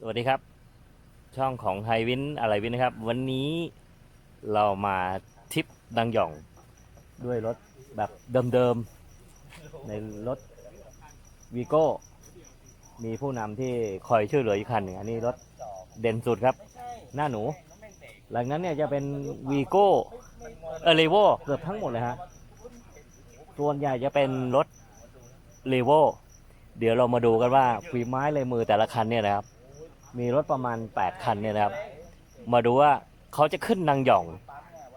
สวัสดีครับ ช่องของไฮวินอะไรวินนะครับ วันนี้เรามาทริปดังหย่องด้วยรถแบบเดิมๆ ในรถวีโก้ มีผู้นำที่คอยช่วยเหลืออีกคันหนึ่งอันนี้รถเด่นสุดครับ หน้าหนู หลังนั้นเนี่ยจะเป็นวีโก้เออเลโวเกือบทั้งหมดเลยฮะส่วนใหญ่จะเป็นรถเลโวเดี๋ยวเรามาดูกันว่าฝีไม้ลายมือแต่ละคันเนี่ยนะครับ มีรถประมาณ 8 คันเนี่ยนะครับ มาดูว่าเขาจะขึ้นนางหย่อง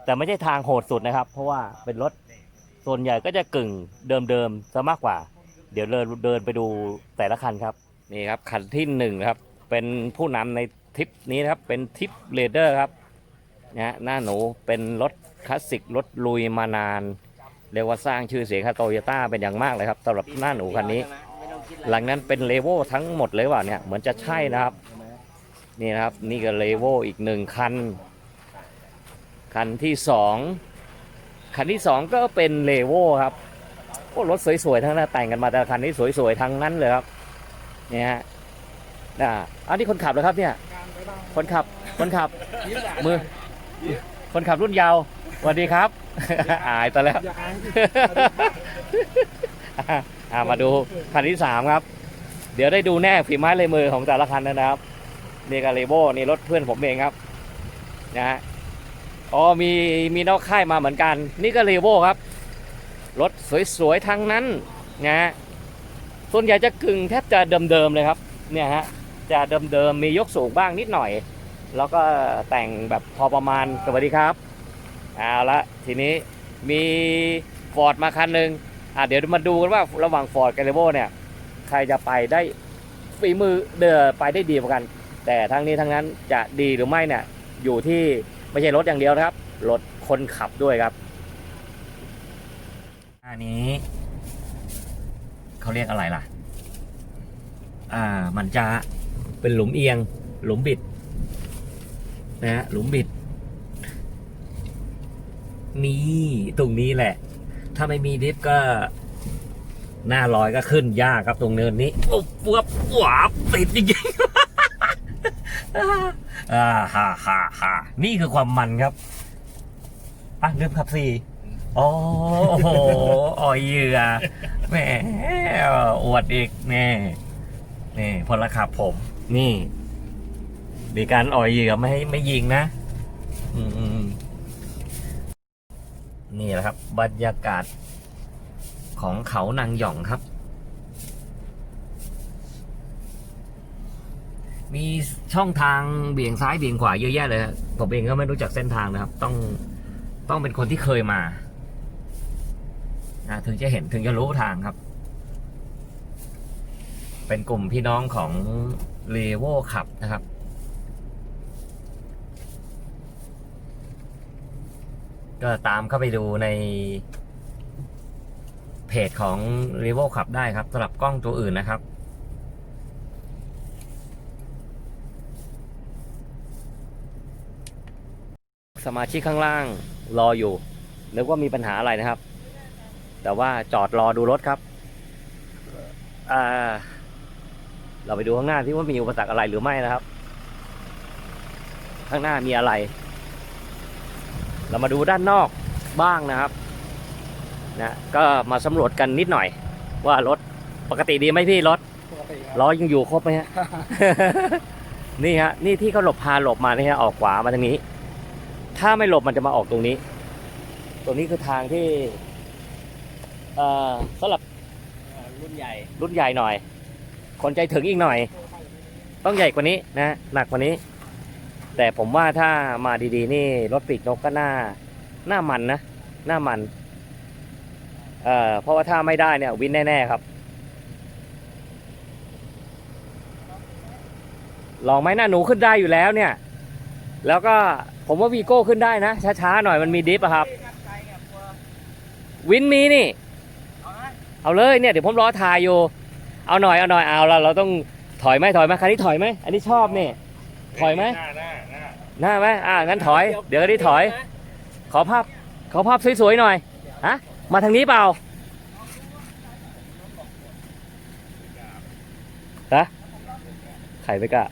แต่ไม่ใช่ทางโหดสุดนะครับ เพราะว่าเป็นรถส่วนใหญ่ก็จะกึ่งเดิมๆซะมากกว่า เดี๋ยวเดินเดินไปดูแต่ละคันครับนี่ครับคันที่หนึ่งครับ เป็นผู้นำในทริปนี้นะครับ เป็นทริปเรเดอร์ครับนะฮะหน้าหนูเป็นรถคลาสสิกรถลุยมานานเรียกว่าสร้างชื่อเสียงให้โตโยต้าเป็นอย่างมากเลยครับสำหรับหน้าหนูคันนี้ หลังนั้นเป็นเลโวทั้งหมดเลยว่ะเนี่ยเหมือนจะใช่นะครับ นี่นะครับ นี่ก็เลโวอีกหนึ่งคัน คันที่สองคันที่สองก็เป็นเลโวครับโอ้รถสวยๆทั้งนั้นแต่งกันมาแต่คันนี้สวยๆทั้งนั้นเลยครับเนี่ยฮะอ่าอันนี้คนขับเหรอครับเนี่ย คนขับคนขับมือ คนขับรุ่นยาวสวัสดีครับ อายตอนแล้วอ่ามาดูคันที่สามครับ เดี๋ยวได้ดูแน่ฝีไม้ลายมือของแต่ละคันนะครับ นี่กาเลโบนี่รถเพื่อนผมเองครับนะฮะอ๋อมีมีนอกค่ายมาเหมือนกัน นี่ก็เลโบครับ รถสวยๆทั้งนั้นนะฮะส่วนใหญ่จะกึ่งแทบจะเดิมๆเลยครับเนี่ยฮะจะเดิมๆมียกสูงบ้างนิดหน่อย แล้วก็แต่งแบบพอประมาณสวัสดีครับเอาละทีนี้มีฟอร์ดมาคันหนึ่งอะเดี๋ยวมาดูกันว่าระหว่างฟอร์ดกับเรโบเนี่ยใครจะไปได้ฝีมือเดือไปได้ดีกว่ากัน แต่ทั้งนี้ทั้งนั้นจะดีหรือไม่เนี่ยอยู่ที่ไม่ใช่รถอย่างเดียวนะครับ รถคนขับด้วยครับ อันนี้เขาเรียกอะไรล่ะ อ่า มันจะเป็นหลุมเอียง หลุมบิด นะฮะ หลุมบิด นี่ตรงนี้แหละ ถ้าไม่มีดิฟก็ หน้าลอยก็ขึ้นยากครับตรงเนินนี้โอ้ปวบหวาบติดจริงๆ อ่าฮ่าฮ่าฮ่านี่คือความมันครับ อะลืมขับสี่โอ้โหอ่อยเหยื่อแหมอวดอีกแน่นี่พลขับผม นี่มีการอ่อยเหยื่อไม่ให้ไม่ยิงนะ อืมนี่แหละครับ บรรยากาศของเขานางหย่องครับ มีช่องทางเบี่ยงซ้ายเบี่ยงขวาเยอะแยะเลยครับผมเองก็ไม่รู้จักเส้นทางนะครับ ต้องต้องเป็นคนที่เคยมาอ่าถึงจะเห็นถึงจะรู้ทางครับ เป็นกลุ่มพี่น้องของเลโวขับนะครับก็ตามเข้าไปดูในเพจของ r e v o ขับได้ครับสำหรับกล้องตัวอื่นนะครับ สมาชิกข้างล่างรออยู่นึกว่ามีปัญหาอะไรนะครับ แต่ว่าจอดรอดูรถครับอ่าเราไปดูข้างหน้าที่ว่ามีอุปสรรคอะไรหรือไม่นะครับ ข้างหน้ามีอะไร เรามาดูด้านนอกบ้างนะครับนะก็มาสำรวจกันนิดหน่อย ว่ารถปกติดีไหมพี่รถปกติครับล้อยังอยู่ครบไหมฮะ นี่ฮะนี่ที่เขาหลบพาหลบมานี่ฮะออกขวามาทางนี้ ถ้าไม่หลบมันจะมาออกตรงนี้ ตรงนี้คือทางที่เอ่อสำหรับรุ่นใหญ่ รุ่นใหญ่หน่อย คนใจถึงอีกหน่อย ต้องใหญ่กว่านี้นะหนักกว่านี้ แต่ผมว่าถ้ามาดีๆ นี่รถปีกนกก็น่าหน้ามันนะหน้ามันเอ่อเพราะว่าถ้าไม่ได้เนี่ยวินแน่ๆครับ ลองไหมหน้าหนูขึ้นได้อยู่แล้วเนี่ย แล้วก็ ผมว่าวีโก้ขึ้นได้นะ ช้าๆหน่อยมันมีดิฟอะครับ วินมีนี่ เอาเลยเนี่ยเดี๋ยวผมรอถ่ายอยู่ เอาหน่อยเอาหน่อยเอาละเราต้องถอยไหมถอยไหมคันนี้ถอยไหมอันนี้ชอบนี่ถอยไหมหน้าหน้าหน้าหน้าไหมอ่างั้นถอย เดี๋ยวคันนี้ถอย ขอภาพขอภาพสวยๆหน่อยฮะมาทางนี้เปล่าฮะใครไม่กล้า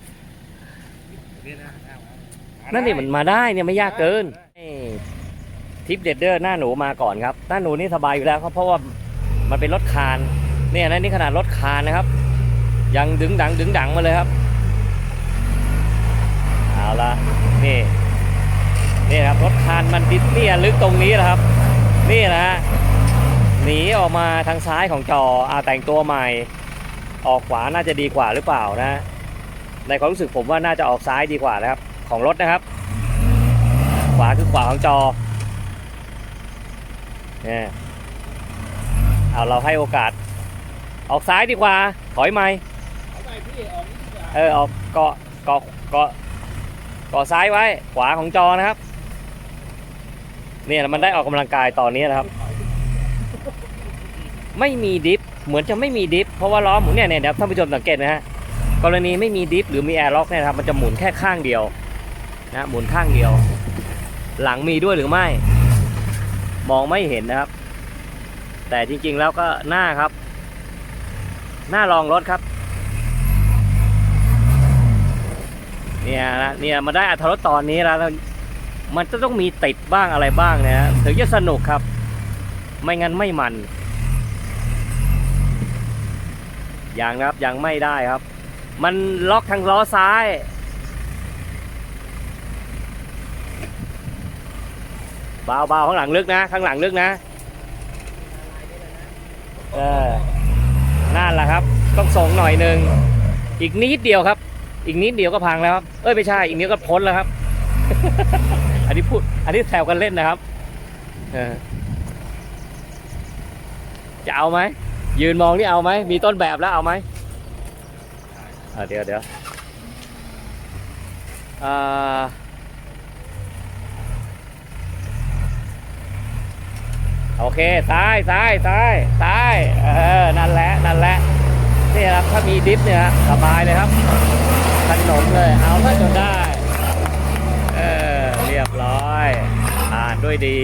นี่นะนั่นนี่มันมาได้เนี่ยไม่ยากเกินนี่ทิปเด็ดเดอร์หน้าหนูมาก่อนครับ หน้าหนูนี่สบายอยู่แล้วครับเพราะว่ามันเป็นรถคานเนี่ยนะนี่ขนาดรถคานนะครับ ยังดึงดังดึงดังมาเลยครับเอาละนี่นี่ครับรถคานมันดิสเนี่ยลึกตรงนี้แหละครับ นี่นะฮะหนีออกมาทางซ้ายของจออาแต่งตัวใหม่ ออกขวาน่าจะดีกว่าหรือเปล่านะในความรู้สึกผมว่าน่าจะออกซ้ายดีกว่านะครับ ของรถนะครับ ขวาคือขวาของจอเนี่ยเอาเราให้โอกาส ออกซ้ายดีกว่า ถอยไหมเอออกเออออกเกาะเกาะเกาะเกาะซ้ายไว้ ขวาของจอนะครับ เนี่ยมันได้ออกกำลังกายตอนนี้นะครับ ไม่มีดิฟเหมือนจะไม่มีดิฟเพราะว่าล้อหมุนเนี่ยเนี่ยท่านผู้ชมสังเกตนะฮะกรณีไม่มีดิฟหรือมีแอร์ล็อกเนี่ยครับมันจะหมุนแค่ข้างเดียวนะหมุนข้างเดียว หลังมีด้วยหรือไม่ มองไม่เห็นนะครับ แต่จริงๆแล้วก็หน้าครับ หน้ารองรถครับ เนี่ยนะเนี่ยมาได้อัธรสตอนนี้แล้วมันจะต้องมีติดบ้างอะไรบ้างนะถึงจะสนุกครับ ไม่งั้นไม่มันยังนะครับยังไม่ได้ครับ มันล็อกทางล้อซ้าย เบาๆข้างหลังลึกนะ ข้างหลังลึกนะเออนั่นแหละครับ ต้องส่งหน่อยหนึ่งอีกนิดเดียวครับ อีกนิดเดียวก็พังแล้วครับเอ้ยไม่ใช่อีกนิดก็พ้นแล้วครับ อันนี้พูด อันนี้แซวกันเล่นนะครับเออจะเอาไหมยืนมองนี่เอาไหมมีต้นแบบแล้วเอาไหมเดี๋ยวเดี๋ยวอ่า โอเค ซ้ายซ้ายซ้ายซ้าย เออ นั่นแหละ นั่นแหละ นี่ครับ ถ้ามีดิฟเนี่ยฮะสบายเลยครับ ขนมเลย เอาถ้าจนได้ เออ เรียบร้อยผ่านด้วยดี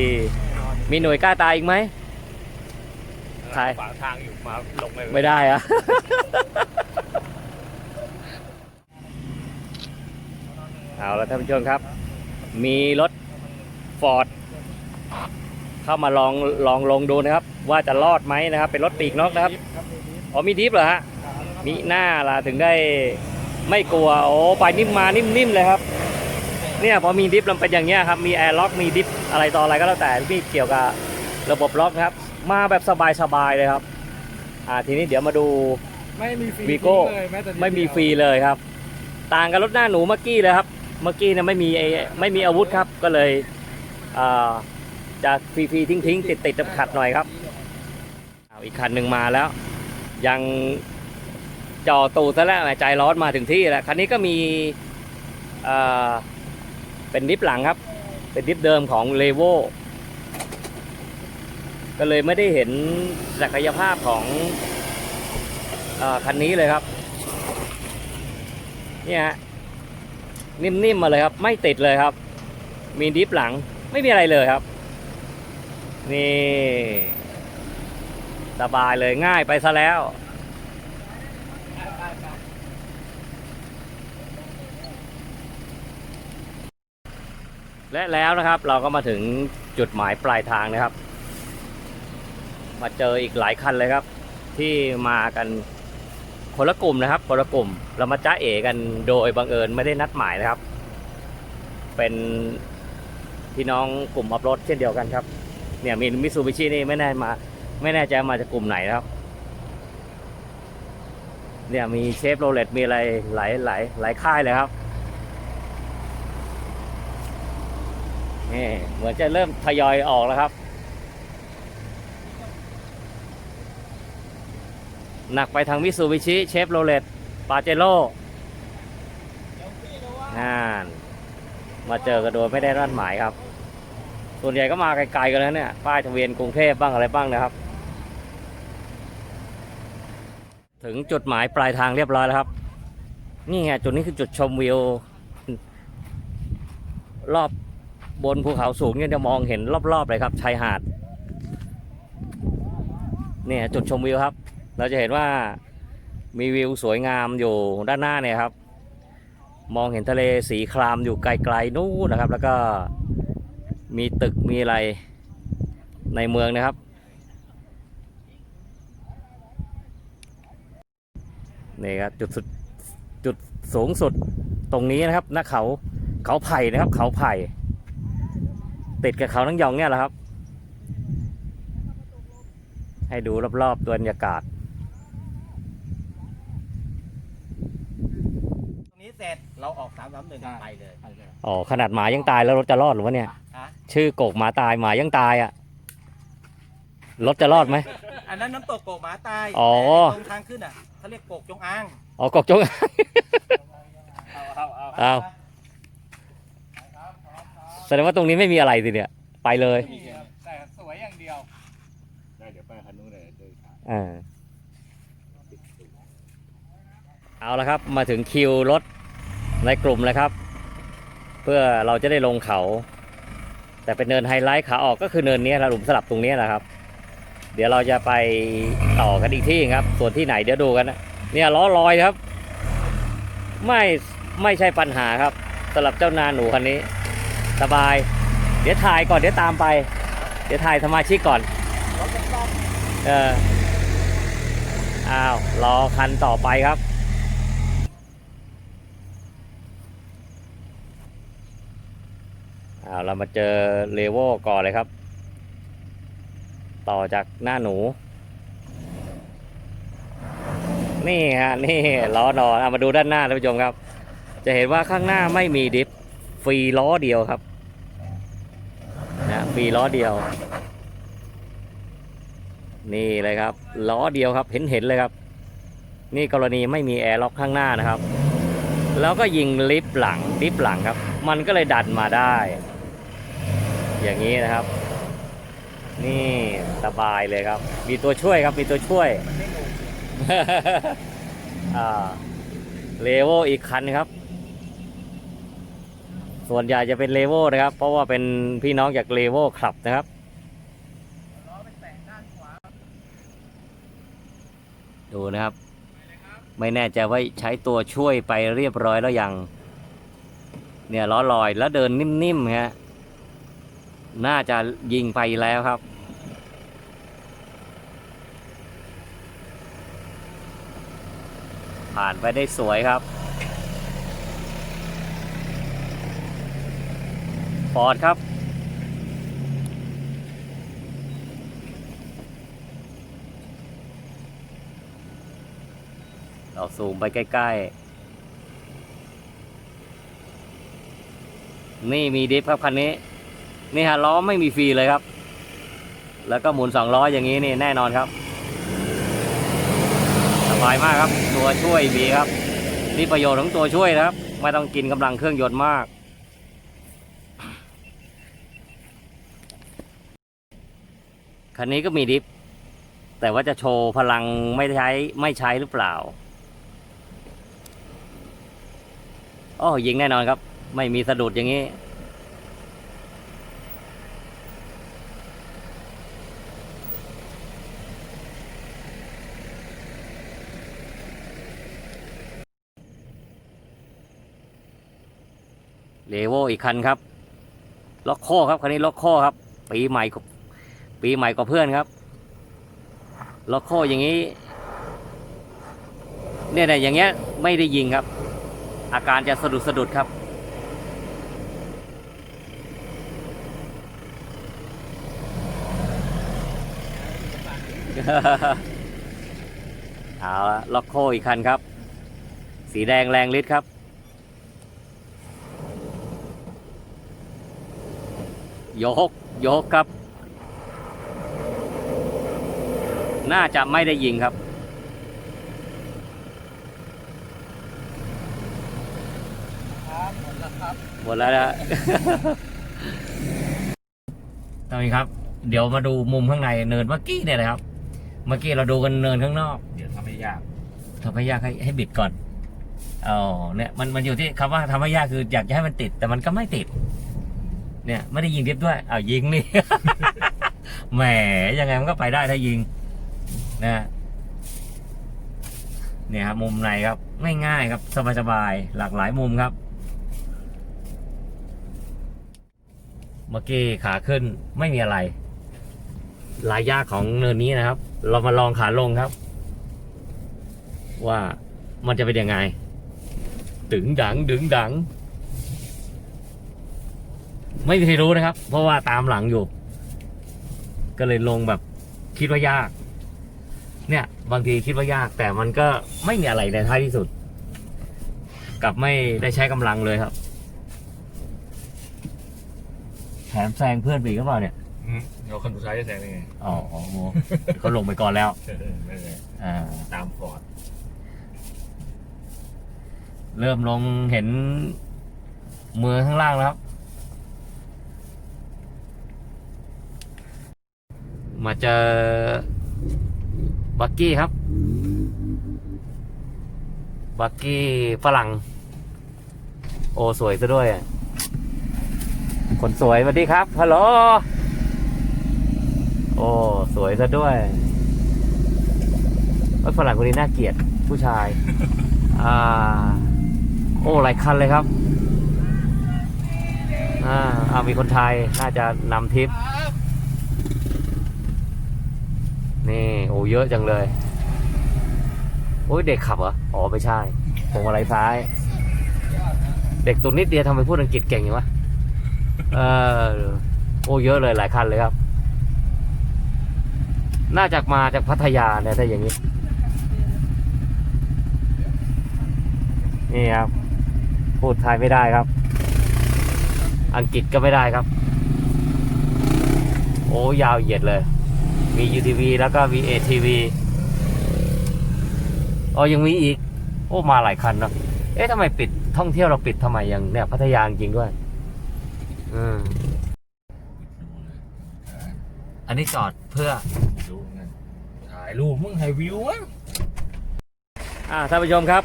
มีหน่วยกล้าตายอีกไหมใครขวางทางอยู่มาลงไปไม่ได้อะเอาละท่านผู้ชมครับ มีรถฟอร์ด เข้ามาลองลองลงดูนะครับ ว่าจะรอดไหมนะครับ เป็นรถปีกนกนะครับอ๋อมีดิฟเหรอฮะมีหน้าล่ะถึงได้ไม่กลัวโอ้ไปนิ่มมานิ่มๆเลยครับ เนี่ยพอมีดิฟมันเป็นอย่างเงี้ยครับมีแอร์ล็อกมีดิฟอะไรต่ออะไรก็แล้วแต่ที่เกี่ยวกับระบบล็อกนะครับ มาแบบสบายๆเลยครับ อ่าทีนี้เดี๋ยวมาดูไม่มีฟรีวีโก้เลยแม้แต่นิดไม่มีเดียวฟรีเลยครับ ต่างกับรถหน้าหนูเมื่อกี้เลยครับ เมื่อกี้เนี่ยไม่มีไอ้ไม่มีอาวุธครับก็เลยอ่า จะฟรีๆทิ้งๆติดติดๆขัดหน่อยครับเอาอีกคันหนึ่งมาแล้ว ยังจอตูซะแล้วใจร้อนมาถึงที่แล้วคันนี้ก็มีเป็นดิฟหลังครับ เป็นดิฟเดิมของเลโวก็เลยไม่ได้เห็นศักยภาพของอคันนี้เลยครับเนี่ยฮะนิ่มๆมาเลยครับ ไม่ติดเลยครับ มีดิฟหลังไม่มีอะไรเลยครับ นี่ สบายเลยง่ายไปซะแล้ว และแล้วนะครับเราก็มาถึงจุดหมายปลายทางนะครับ มาเจออีกหลายคันเลยครับ ที่มากันคนละกลุ่มนะครับคนละกลุ่มเรามาจ้าเอกันโดยบังเอิญไม่ได้นัดหมายนะครับ เป็นพี่น้องกลุ่มอัพรถเช่นเดียวกันครับ เนี่ยมีมิซูบิชินี่ไม่แน่มา ไม่แน่ใจมาจากกลุ่มไหนครับ เนี่ยมีเชฟโรเลตมีอะไรหลายหลายหลายค่ายเลยครับนี่เหมือนจะเริ่มทยอยออกแล้วครับ หนักไปทางมิซูบิชิเชฟโรเลตปาเจโร่นั่นมาเจอกันโดยไม่ได้นัดหมายครับ ส่วนใหญ่ก็มาไกลๆกันแล้วเนี่ย ป้ายทะเบียนกรุงเทพบ้างอะไรบ้างนะครับ ถึงจุดหมายปลายทางเรียบร้อยแล้วครับ นี่ไงจุดนี้คือจุดชมวิว รอบบนภูเขาสูงเนี่ยจะมองเห็นรอบๆเลยครับชายหาดเนี่ยจุดชมวิวครับ เราจะเห็นว่ามีวิวสวยงามอยู่ด้านหน้าเนี่ยครับ มองเห็นทะเลสีครามอยู่ไกลๆนู่นนะครับ แล้วก็ มีตึกมีอะไรในเมืองนะครับ นี่ครับจุดสุดจุดสูงสุดตรงนี้นะครับหน้าเขาเขาไผ่นะครับ เขาไผ่ ติดกับเขาทั้งยองเนี่ยแหละครับ ให้ดูรอบๆตัวบรรยากาศ ตรงนี้เสร็จเราออกสามสามหนึ่งไปเลยอ๋อขนาดหมายังตายแล้วรถจะรอดหรือวะเนี่ยฮะชื่อโกกหมาตายหมายังตายอะรถจะรอดไหม อันนั้นน้ำตกโกกหมาตายอ๋อ แต่ตรงทางขึ้นอะเขาเรียกโกกจงอางอ๋อกกจง เอาเอาเอาอ้าวแสดงว่าตรงนี้ไม่มีอะไรสิเนี่ย ไปเลยนี่ครับแต่สวยอย่างเดียว ได้เดี๋ยวไปคันนู้นเลยเดินทางอ่าเอาละครับ มาถึงคิวรถ ในกลุ่มเลยครับ เพื่อเราจะได้ลงเขา แต่เป็นเนินไฮไลท์ขาออกก็คือเนินนี้นะหลุมสลับตรงนี้นะครับ เดี๋ยวเราจะไปต่อกันอีกที่ครับ ส่วนที่ไหนเดี๋ยวดูกันนะเนี่ยล้อลอยครับ ไม่ไม่ใช่ปัญหาครับสำหรับเจ้านาหนูคันนี้ สบาย เดี๋ยวถ่ายก่อนเดี๋ยวตามไป เดี๋ยวถ่ายสมาชิกก่อนเอออ้าวรอคันต่อไปครับ อ้าเรามาเจอเลโวลก่อนเลยครับ ต่อจากหน้าหนู นี่ฮะนี่ล้อนอนเอามาดูด้านหน้าท่านผู้ชมครับ จะเห็นว่าข้างหน้าไม่มีดิฟฟรีล้อเดียวครับนะฟรีล้อเดียว นี่เลยครับล้อเดียวครับเห็นเห็นเลยครับ นี่กรณีไม่มีแอร์ล็อกข้างหน้านะครับแล้วก็ยิงลิฟต์หลังลิฟต์หลังครับ มันก็เลยดันมาได้ อย่างนี้นะครับ นี่สบายเลยครับ มีตัวช่วยครับมีตัวช่วยเลโวอีกคันครับ ส่วนใหญ่จะเป็นเลโวนะครับ เพราะว่าเป็นพี่น้องจากเลโวคลับนะครับดูนะครับ ไม่แน่ใจว่าใช้ตัวช่วยไปเรียบร้อยแล้วยัง เนี่ยล้อลอยแล้วเดินนิ่มๆฮะ น่าจะยิงไปแล้วครับ ผ่านไปได้สวยครับฟอร์ดครับ เราซูมไปใกล้ ๆ นี่มีดิฟครับคันนี้ นี่ฮะล้อไม่มีฟรีเลยครับ แล้วก็หมุนสองล้ออย่างนี้นี่แน่นอนครับ สบายมากครับ ตัวช่วยมีครับ นี่ประโยชน์ของตัวช่วยนะครับ ไม่ต้องกินกำลังเครื่องยนต์มาก คันนี้ก็มีดิฟ แต่ว่าจะโชว์พลังไม่ใช้ไม่ใช้หรือเปล่าโอ้ยิงแน่นอนครับ ไม่มีสะดุดอย่างนี้ เลโวอีกคันครับ ล็อกโคครับคันนี้ล็อกโคครับ ปีใหม่กว่าปีใหม่กว่าเพื่อนครับ ล็อกโคออย่างนี้ เนี่ยเนี่ยอย่างเงี้ยไม่ได้ยิงครับ อาการจะสะดุดสะดุดครับ เอาละล็อกโคอีกคันครับ สีแดงแรงฤทธิ์ครับ ยกยกครับ น่าจะไม่ได้ยิงครับ หมดแล้วนะตอนนี้ครับ เดี๋ยวมาดูมุมข้างในเนินเมื่อกี้เนี่ยนะครับ เมื่อกี้เราดูกันเนินข้างนอก เดี๋ยวทำให้ยากทำให้ยากให้ให้บิดก่อนอ๋อเนี่ยมันมันอยู่ที่คำว่าทำให้ยากคืออยากจะให้มันติด แต่มันก็ไม่ติด เนี่ยไม่ได้ยิงดิฟด้วยเอายิงนี่ แหมยังไงมันก็ไปได้ถ้ายิงนะเนี่ยครับมุมในครับง่ายๆครับสบายๆหลากหลายมุมครับ เมื่อกี้ขาขึ้นไม่มีอะไรลายยากของเนินนี้นะครับ เรามาลองขาลงครับ ว่ามันจะเป็นยังไงดึงดังดึงดัง ไม่มีใครรู้นะครับ เพราะว่าตามหลังอยู่ ก็เลยลงแบบคิดว่ายาก เนี่ย บางทีคิดว่ายาก แต่มันก็ไม่มีอะไรในท้ายที่สุด กลับไม่ได้ใช้กำลังเลยครับแถมแซงเพื่อนไปอีกหรือเปล่าเนี่ยอืมเราคนสุดท้ายจะแซงได้ไงอ๋ออ๋อโหเขาลงไปก่อนแล้วเออนั่นแหละอ่า ตามฟอร์ดเริ่มลงเห็นมือข้างล่างแล้วครับ มาเจอบักกี้ครับ บักกี้ฝรั่ง โอ้สวยซะด้วย คนสวยสวัสดีครับ ฮัลโหล โอ้สวยซะด้วยเอ้ยฝรั่งคนนี้น่าเกลียดผู้ชาย อ่า โอ้หลายคันเลยครับ อ่าเอามีคนไทยน่าจะนำทริป นี่โอ้เยอะจังเลย โอ้ยเด็กขับเหรอ อ๋อไม่ใช่ผมอะไรซ้าย เด็กตัวนิดเดียวทำไมพูดอังกฤษเก่งอย่างวะเออโอ้เยอะเลยหลายคันเลยครับ น่าจะมาจากพัทยาเนี่ยถ้าอย่างนี้ นี่ครับ พูดไทยไม่ได้ครับ อังกฤษก็ไม่ได้ครับ โอ้ยาวเหยียดเลย มี UTV แล้วก็มี ATV อ๋อยังมีอีก โอ้มาหลายคันเนาะเอ๊ะทำไมปิดท่องเที่ยวเราปิดทำไมอย่างเนี่ยพัทยาจริงด้วยอืมอันนี้จอดเพื่อ ดูนั่นถ่ายรูปมึงถ่ายวิววะอ่าท่านผู้ชมครับ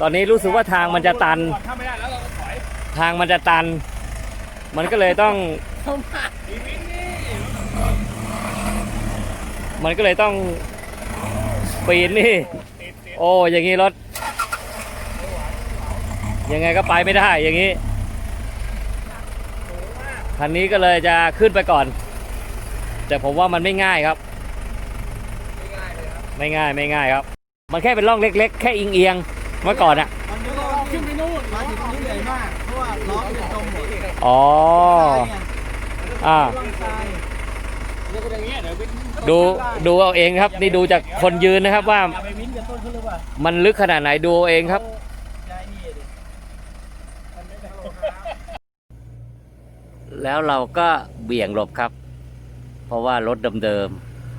ตอนนี้รู้สึกว่าทางมันจะตัน ถ้าไม่ได้แล้วเราก็ถอยทางมันจะตัน มันก็เลยต้อง เข้ามาอีวินนี่ มันก็เลยต้องปีนนี่ติดติดโอ้อย่างนี้รถ ยังไงก็ไปไม่ได้อย่างนี้คันนี้ก็เลยจะขึ้นไปก่อน แต่ผมว่ามันไม่ง่ายครับ ไม่ง่ายเลยครับไม่ง่ายไม่ง่ายครับ มันแค่เป็นร่องเล็ก ๆ แค่อิงเอียงๆเมื่อก่อนอะมันไม่ได้ขึ้นไปนู่นมาถึงตรงนี้ใหญ่มากเพราะว่าล้อเป็นตรงหมดอ๋ออ่า ดูดูเอาเองครับ นี่ดูจากคนยืนนะครับว่ามันลึกขนาดไหนดูเอาเองครับ แล้วเราก็เบี่ยงหลบครับ เพราะว่ารถเดิม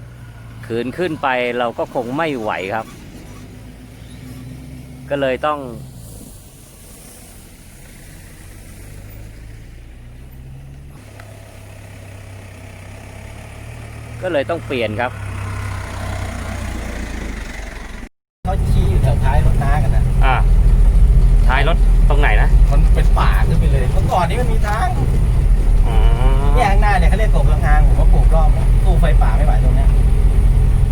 ๆขืนขึ้นไปเราก็คงไม่ไหวครับ ก็เลยต้อง ก็เลยต้องเปลี่ยนครับเขาชี้อยู่แถวท้ายรถน้ากันนะอ่าท้ายรถตรงไหนนะมันเป็นป่าขึ้นไปเลยเมื่อก่อนนี้มันมีทางอ๋อเนี่ยข้างหน้าเนี่ยเขาเรียกโกกจงอางผมว่าปลูกรอบตู้ไฟป่าไม่ไหวตรงเนี้ย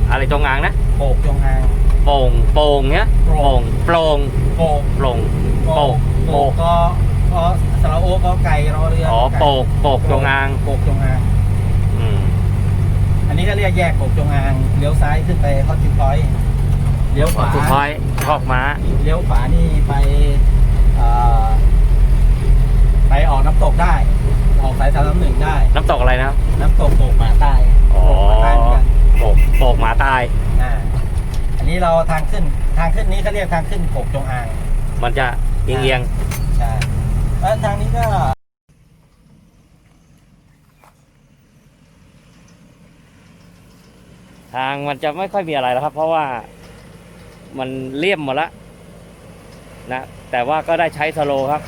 อะไรจงอางนะโกกจงอางโป่งโป่งเนี้ยโปร่โป่งงโปร่งโกกโปร่งโกโปกกโกกก็ก็สระโอก็ไก่รอเรืออ๋อโปกโปกจงอางโกกจงอางอืม อันนี้ก็เรียกแยกโกกจงอาง เลี้ยวซ้ายขึ้นไปฮอตทิพอยต์เลี้ยวขวา สุดท้ายคอกม้า เลี้ยวขวานี่ไปเอ่อไปออกน้ำตกได้ ออกสายสามน้ำหนึ่งได้ น้ำตกอะไรนะครับน้ำตกโกกหมาใต้อ๋อโกกหมาใต้เหมือนกันโปกโปกหมาตาย อ่าอันนี้เราทางขึ้นทางขึ้นนี้เขาเรียกทางขึ้นโกกจงอางมันมันจะเอียงใช่แล้วทางนี้ก็ ทางมันจะไม่ค่อยมีอะไรแล้วครับ เพราะว่ามันเลี่ยมหมดละนะแต่ว่าก็ได้ใช้สโลครับ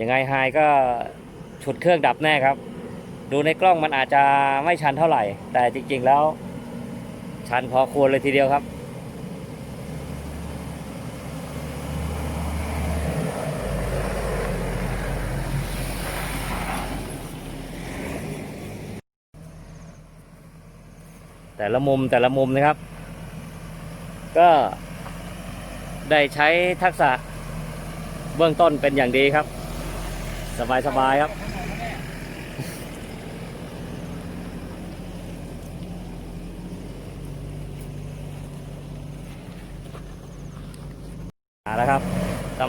ยังไงไฮก็ฉุดเครื่องดับแน่ครับ ดูในกล้องมันอาจจะไม่ชันเท่าไหร่ แต่จริง ๆแล้ว ชันพอควรเลยทีเดียวครับ แต่ละมุมแต่ละมุมนะครับ ก็ได้ใช้ทักษะเบื้องต้นเป็นอย่างดีครับ สบาย ๆ ครับ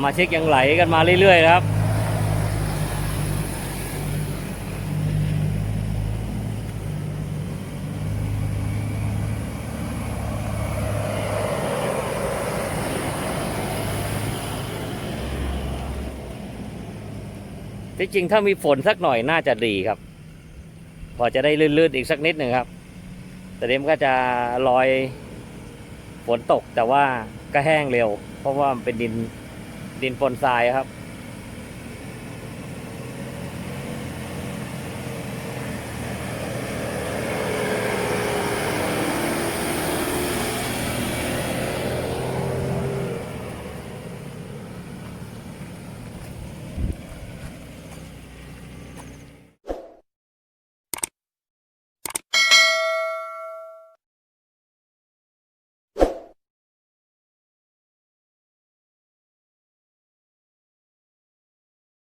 มาเชิกยังไหลกันมาเรื่อยๆครับ ที่จริงถ้ามีฝนสักหน่อยน่าจะดีครับ พอจะได้ลื่นๆอีกสักนิดหนึ่งครับ แต่เดี๋ยวมันก็จะลอยฝนตกแต่ว่าก็แห้งเร็ว เพราะว่ามันเป็นดิน ดินปนทรายครับ